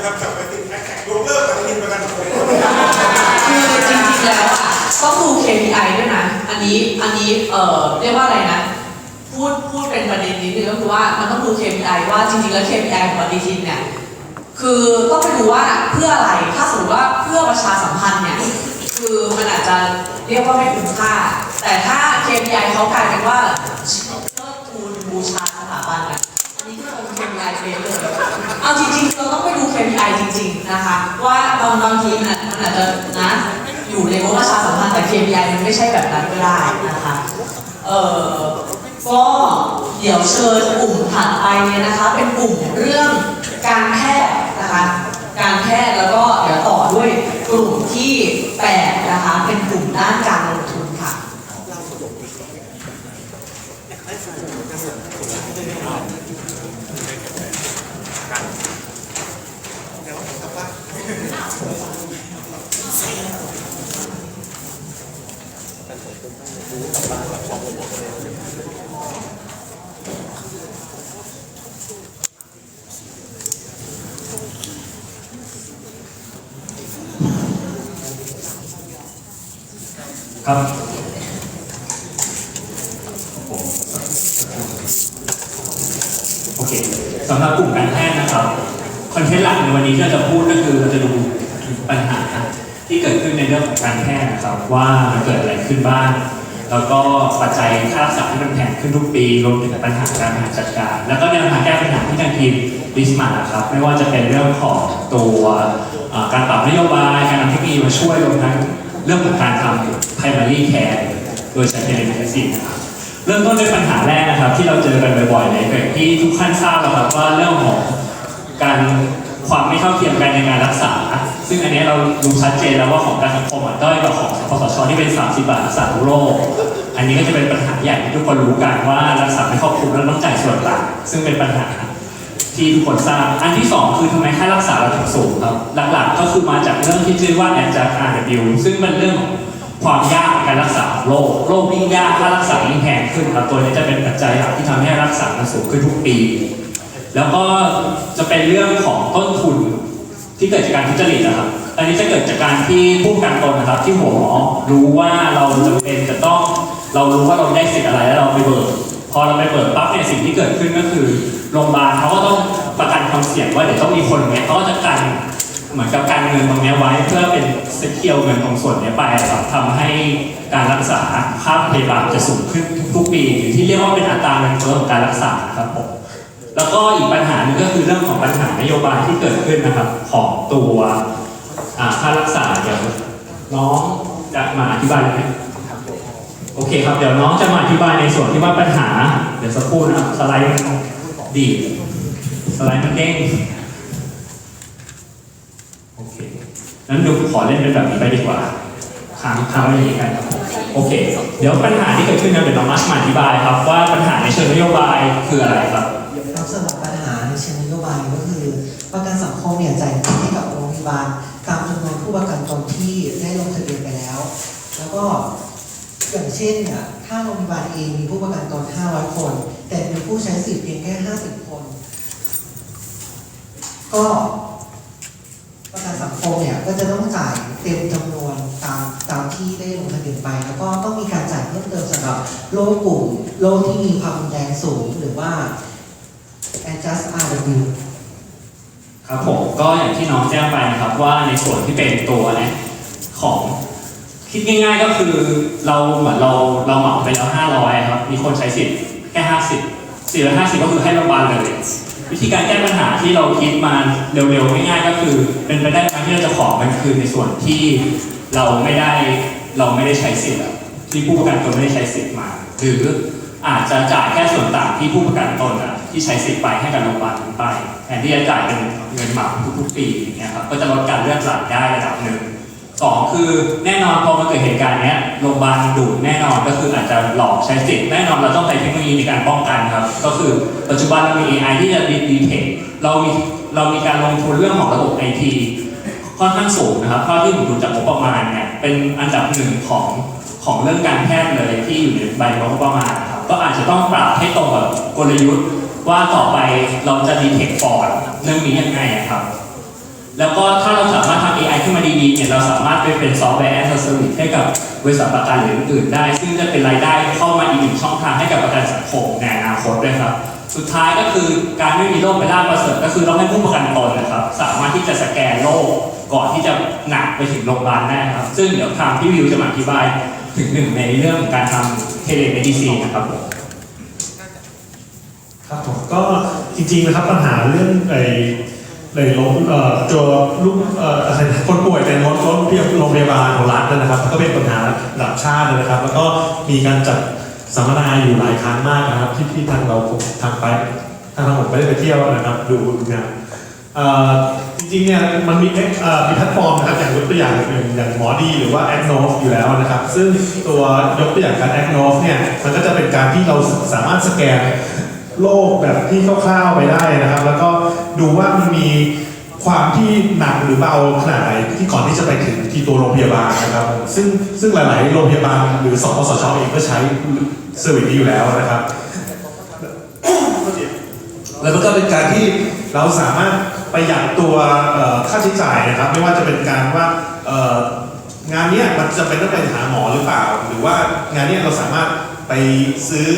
นะครับกลับไปติดแฮชแท็กยกเลิกปฏิทินประกันสังคมคือจริงๆแล้วอะต้องดู KPI ด้วยนะ อันนี้อันนี้เอ่อเรียกว่าอะไรนะ พูดพูดเป็นประเด็นนิดนึงก็คือว่ามันต้องดู KPI ว่าจริงๆแล้ว KPI ของปฏิทินเนี่ยคือต้องไปดูว่าเพื่ออะไร ถ้าสมมติว่าเพื่อประชาสัมพันธ์เนี่ยคือมันอาจจะเรียกว่าไม่คุ้มค่า แต่ถ้า KPI เขากลายเป็นว่าเทิดทูนบูชา เฟเลยเอาจริงๆเราต้องไปดู KPI จริง ๆ นะคะ ว่าบางบางทีมันอาจมันอาจจะนะอยู่ในงบประชาสัมพันธ์แต่ KPI มันไม่ใช่แบบนั้นก็ได้นะคะเออก็เดี๋ยวเชิญกลุ่มถัดไปเนี่ยนะคะ เป็นกลุ่มเรื่องการแพทย์นะคะการแพทย์แล้วก็เดี๋ยวต่อด้วยกลุ่มที่แปดนะคะเป็นกลุ่มด้านการลงทุน ครับโอเคสำหรับกลุ่มการแพทย์นะครับคอนเทนต์หลักในวันนี้ที่เราจะพูดก็คือเราจะดูปัญหาที่เกิดขึ้นในเรื่องของการแพทย์นะครับว่ามันเกิดอะไรขึ้นบ้าง แล้วก็ปัจจัยค่ารักษาที่มันแพงขึ้นทุกปีรวมถึงปัญหาการบริหารจัดการ แล้วก็แนวทางแก้ปัญหาที่ทางทีมลิสมาครับไม่ว่าจะเป็นเรื่องของตัวการปรับนโยบายการนำเทคโนโลยีมาช่วยรวมทั้ง รื่องของการทำ primary care โดยใช้เทเลเมดิซินนะครับเริ่มต้นด้วยปัญหาแรกนะครับ ที่เราเจอกันบ่อยๆในแบบที่ทุกท่านทราบแล้วครับว่าเรื่องของการความไม่เท่าเทียมกันในการรักษา ซึ่งอันนี้เราดูชัดเจนแล้วว่าของการสังคมอะด้อยกว่าของสปสชที่เป็น 30 บาทรักษาทุโรค อันนี้ก็จะเป็นปัญหาใหญ่ที่ทุกคนรู้กันว่ารักษาไม่ครอบคลุมแล้วต้องจ่ายส่วนต่างซึ่งเป็นปัญหา ที่ทุกคนทราบ อันที่สองคือทำไมค่ารักษาเราถึงสูงครับ หลักๆ ก็คือมาจากเรื่องที่ชื่อว่า a d j u r RW ซึ่งเป็นเรื่องของความยากในการรักษาโรค โรคยิ่งยากค่ารักษายิ่งแพงขึ้นครับ ตัวนี้จะเป็นปัจจัยหลักที่ทำให้รักษามันสูงขึ้นทุกปี แล้วก็จะเป็นเรื่องของต้นทุนที่เกิดจากการทุจริตนะครับ อันนี้จะเกิดจากการที่ผู้กันตนนะครับ ที่หัวหมอรู้ว่าเราจำเป็นจะต้อง เรารู้ว่าเราได้สิทธิ์อะไรแล้วเราไปเบิก พอเราไปเบิกปั๊บเนี่ยสิ่งที่เกิดขึ้นก็คือโรงพยาบาลเขาก็ต้องประกันความเสี่ยงว่าเดี๋ยวต้องมีคนเนี้ยเขาก็จะกันเหมือนกับการเงินตรงเนี้ยไว้เพื่อเป็นสเกียวเงินตรงส่วนเนี้ยไปครับทำให้การรักษาค่าพยาบาลจะสูงขึ้นทุกๆปีหรือที่เรียกว่าเป็นอัตราเงินเฟ้อของการรักษาครับผมแล้วก็อีกปัญหาหนึงก็คือเรื่องของปัญหานโยบายที่เกิดขึ้นนะครับของตัวค่ารักษาเดี๋ยวน้องจะมาอธิบายไหม โอเคครับ เดี๋ยวน้องจะมาอธิบายในส่วนที่ว่าปัญหา เดี๋ยวสักครู่นะครับสไลด์มันดีสไลด์มันเด้งโอเคนั้นดูขอเล่นเป็นแบบนี้ไปดีกว่าค้างค้างไว้อย่างนี้กันครับโอเค เดี๋ยวปัญหาที่เกิดขึ้นนะเดี๋ยวน้องมัชมาอธิบายครับ ว่าปัญหาในเชิงนโยบายคืออะไรครับครับสำหรับปัญหาในเชิงนโยบายก็คือ ประกันสังคมเนี่ยจ่ายเงินให้กับโรงพยาบาลตามจำนวนผู้ประกันตนที่ได้ลงทะเบียนไปแล้ว แล้วก็ อย่างเช่นเนี่ยถ้าโรงพยาบาลเองมีผู้ประกันตน 500 คน แต่มีผู้ใช้สิทธิ์เพียงแค่ 50 คน ก็ประกันสังคมเนี่ยก็จะต้องจ่ายเต็มจำนวนตามตามที่ได้ลงทะเบียนไป แล้วก็ต้องมีการจ่ายเพิ่มเติมสำหรับโรคกลุ่มโรคที่มีความรุนแรงสูงหรือว่า adjust RW ครับผมก็อย่างที่น้องแจ้งไปนะครับว่าในส่วนที่เป็นตัวเนี่ยของ คิดง่ายๆก็คือเราเหมือนเราเราเหมาไปแล้ว500ครับ มีคนใช้สิทธิ์แค่50 450ก็คือให้โรงพยาบาลเลย วิธีการแก้ปัญหาที่เราคิดมาเร็วๆง่ายๆก็คือ เป็นไปได้ไหมที่เราจะขอมันคืนในส่วนที่เราไม่ได้เราไม่ได้ใช้สิทธิ์ที่ผู้ประกันตนไม่ได้ใช้สิทธิ์มา หรืออาจจะจ่ายแค่ส่วนต่างที่ผู้ประกันตนอะที่ใช้สิทธิ์ไปให้กับโรงพยาบาลไปแทนที่จะจ่ายเป็นเงินเหมาทุกๆปีอย่างเงี้ยครับก็จะลดการเลือดไหลได้ระดับหนึ่ง สองคือแน่นอนพอมาเกิดเหตุการณ์เนี้ยโรงพยาบาลดูดแน่นอนก็คืออาจจะหลอกใช้สิทธิ์แน่นอนเราต้องใช้เทคโนโลยีในการป้องกันครับ ก็คือปัจจุบันเรามี AI ที่จะดีดีเทคเรามีเรามีการลงทุนเรื่องของระบบ IT ค่อนข้างสูงนะครับเท่าที่ผมดูจากงบประมาณเนี่ยเป็นอันดับหนึ่งของของเรื่องการแพทย์เลยที่อยู่ในใบงบประมาณครับก็อาจจะต้องปรับให้ตรงกับกลยุทธ์ว่าต่อไปเราจะดีเทคฟอร์ดเรื่องนี้ยังไงครับ แล้วก็ถ้าเราสามารถทำ AI ขึ้นมาดีๆเนี่ยเราสามารถไปเป็นซอฟต์แวร์ as a service ให้กับบริษัทประกันหรืออื่นๆได้ ซึ่งจะเป็นรายได้เข้ามาอีกหนึ่งช่องทางให้กับประกันสังคมในอนาคตด้วยครับ สุดท้ายก็คือการไม่มีโรคเป็นลาประเสริฐก็คือต้องให้ผู้ประกันตนนะครับ สามารถที่จะสแกนโรคก่อนที่จะหนักไปถึงโรงพยาบาลได้ครับ ซึ่งเดี๋ยวทางพี่วิวจะมาอธิบายถึงหนึ่งในเรื่องการทำเทเลเมดิซีนนะครับผมครับผมก็จริงๆนะครับปัญหาเรื่องไอ เลยล้มเอ่อตัวลูกเอ่ออะไรนะคนป่วยในรถรถโรงพยาบาลของรัฐนะครับ ก็เป็นปัญหาระดับชาติเลยนะครับ แล้วก็มีการจัดสัมมนาอยู่หลายครั้งมากนะครับ ที่ที่ทางเราทางไปทางผมไม่ได้ไปเที่ยวนะครับ ดูงานเอ่อจริงๆเนี่ยมันมีเอ่อมีแพลตฟอร์มนะครับอย่างยกตัวอย่างอย่างอย่างหมอดีหรือว่า a c n o v อยู่แล้วนะครับ ซึ่งตัวยกตัวอย่างการ a c n o v เนี่ยมันก็จะเป็นการที่เราสามารถสแกน โรคแบบที่คร่าวๆไปได้นะครับ แล้วก็ดูว่ามันมีความที่หนักหรือเบาขนาดไหนที่ก่อนที่จะไปถึงที่ตัวโรงพยาบาลนะครับ ซึ่งซึ่งหลาย ๆ โรงพยาบาลหรือสปสชเองก็ใช้เซอร์วิสนี้อยู่แล้วนะครับ แล้วมันก็เป็นการที่เราสามารถประหยัดตัวค่าใช้จ่ายนะครับ ไม่ว่าจะเป็นการว่างานนี้มันจะเป็นต้องไปหาหมอหรือเปล่า หรือว่างานนี้เราสามารถไปซื้อ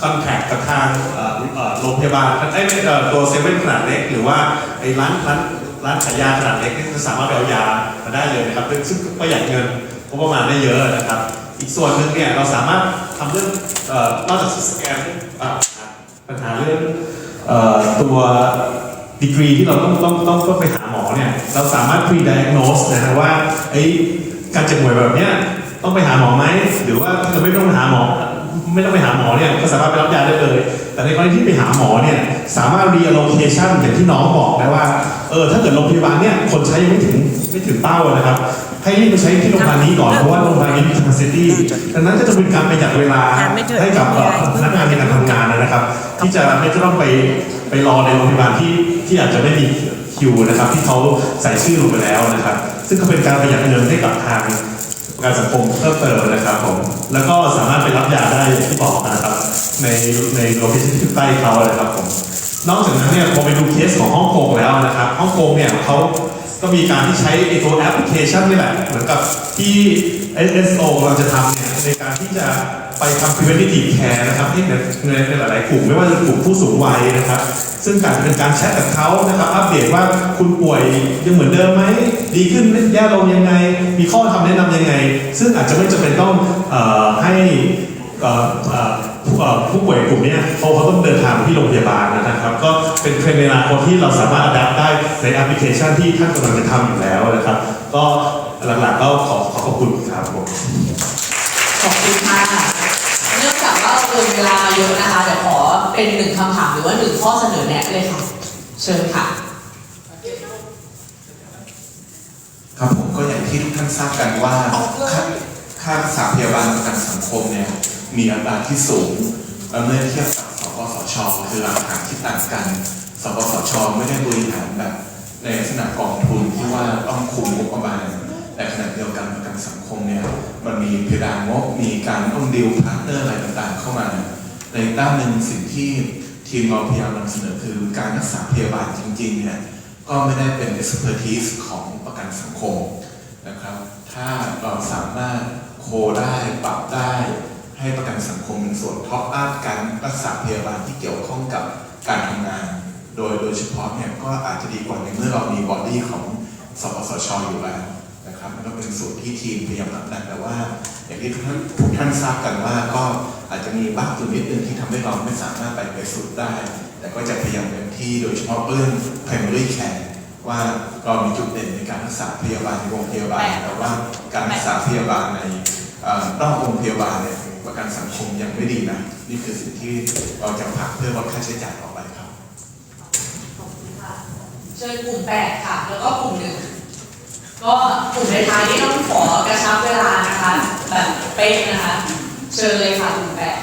คอนแทคกับทางโรงพยาบาลไอ้ยไม่ตัวเซเว่นขนาดเล็ก หรือว่าไอ้ร้านร้านร้านขายยาขนาดเล็กนี่จะสามารถไปเอายามาได้เลยนะครับซึ่งประหยัดเงินงบประมาณได้เยอะนะครับ อีกส่วนหนึ่งเนี่ยเราสามารถทำเรื่องอนอกจากสแกนปัญหาเรื่องอตัวดีกรีที่เราต้องต้องต้องต้องไปหาหมอเนี่ยเราสามารถ pre-diagnose นะฮะว่าไอ้การเจ็บป่วยแบบเนี้ยต้องไปหาหมอไหมหรือว่าถ้าเราไม่ต้องหาหมอ ไม่ต้องไปหาหมอเนี่ยก็สามารถไปรับยาได้เลย แต่ในกรณีที่ไปหาหมอเนี่ยสามารถ reallocation อย่างที่น้องบอกนะว่าเออถ้าเกิดโรงพยาบาลเนี่ยคนใช้ยังไม่ถึงไม่ถึงเป้านะครับ ให้รีบไปใช้ที่โรงพยาบาลนี้ก่อนเพราะว่าโรงพยาบาลนี้มี capacity ดังนั้นก็จะเป็นการประหยัดเวลาให้กับเอ่อพนักงานในการทำงานนะครับ ที่จะไม่ต้องไปไปรอในโรงพยาบาลที่ที่อาจจะไม่มีคิวนะครับที่เขาใส่ชื่อลงไปแล้วนะครับ ซึ่งก็เป็นการประหยัดเงินให้กับทาง ประกันสังคมเพิ่มเติมนะครับผม แล้วก็สามารถไปรับยาได้อย่างที่บอกนะครับ ในในโลเคชั่นที่ใกล้เขานะครับผม นอกจากนั้นเนี่ยพอไปดูเคสของฮ่องกงแล้วนะครับฮ่องกงเนี่ยเขาก็มีการที่ใช้ไอ้ตัวแอปพลิเคชันนี่แหละเหมือนกับที่ SSO เราจะทำเนี่ยในการที่จะไปทำ preventative care นะครับให้ในในในหลายๆกลุ่มไม่ว่าจะกลุ่มผู้สูงวัยนะครับ ซึ่งการเป็นการแชทกับเขานะครับอัปเดตว่าคุณป่วยยังเหมือนเดิมไหมดีขึ้นแย่ลงยังไง มีข้อคำแนะนำยังไง ซึ่งอาจจะไม่จำเป็นต้องออให้ผู้ป่วยกลุ่มนี้เขาเขาต้องเดินทางไปที่โรงพยาบาลนะครับ ก็เป็นเทรนด์ในอนาคตที่เราสามารถอัดแอปได้ในแอปพลิเคชันที่ท่านกำลังจะทำอยู่แล้วนะครับ ก็หลักๆก็ขอขอบคุณครับผมขอบคุณค่ะเนื่องจากว่าเราเกินเวลามาเยอะนะคะเดี๋ยวขอ เป็นหนึ่งคำถามหรือว่าหนึ่งข้อเสนอแนะเลยค่ะ เชิญค่ะ ครับผมก็อย่างที่ทุกท่านทราบกันว่าค่าค่ารักษาพยาบาลประกันสังคมเนี่ยมีอัตราที่สูงเมื่อเทียบกับสปสชคือราคานที่ต่างกันสปสชไม่ได้บริหารแบบในลักษณะกองทุนที่ว่าต้องคุมงบประมาณแต่ขณะเดียวกันประกันสังคมเนี่ยมันมีเพดานงบมีการต้องดิวพาร์ทเนอร์อะไรต่างๆ เข้ามา ในด้านหนึ่งสิ่งที่ทีมเราพยายามนำเสนอคือการรักษาพยาบาลจริงๆเนี่ยก็ไม่ได้เป็น expertise ของประกันสังคมนะครับ ถ้าเราสามารถโคได้ปรับได้ให้ประกันสังคมเป็นส่วนท็อปอัพการรักษาพยาบาลที่เกี่ยวข้องกับการทำงาน โดยโดยเฉพาะเนี่ยก็อาจจะดีกว่าในเมื่อเรามีบอดี้ของสปสชอยู่แล้วนะครับมันก็เป็นส่วนที่ทีมพยายามผลักดันแต่ว่า อย่างที่ทุกท่านทุกท่านทราบกันว่าก็ จจะมีบ้างจุดนิดนึงที่ทำให้เราไม่สามารถไปไปสุดได้ แต่ก็จะพยายามเต็มที่โดยเฉพาะเรื่อง primary care ว่าเรามีจุดเด่นในการรักษาพยาบาลในโรงพยาบาล แต่ว่าการรักษาพยาบาลในเอ่อนอกโรงพยาบาลเนี่ยประกันสังคมยังไม่ดีนะนี่คือสิ่งที่เราจะผลักเพื่อลดค่าใช้จ่ายออกไปครับเชิญกลุ่มแปดค่ะ แล้วก็กลุ่มหนึ่งก็กลุ่มในท้ายนี้ต้องขอกระชับเวลานะคะแบบเป๊ะนะคะ เชิญเลยค่ะกลุ่มแปด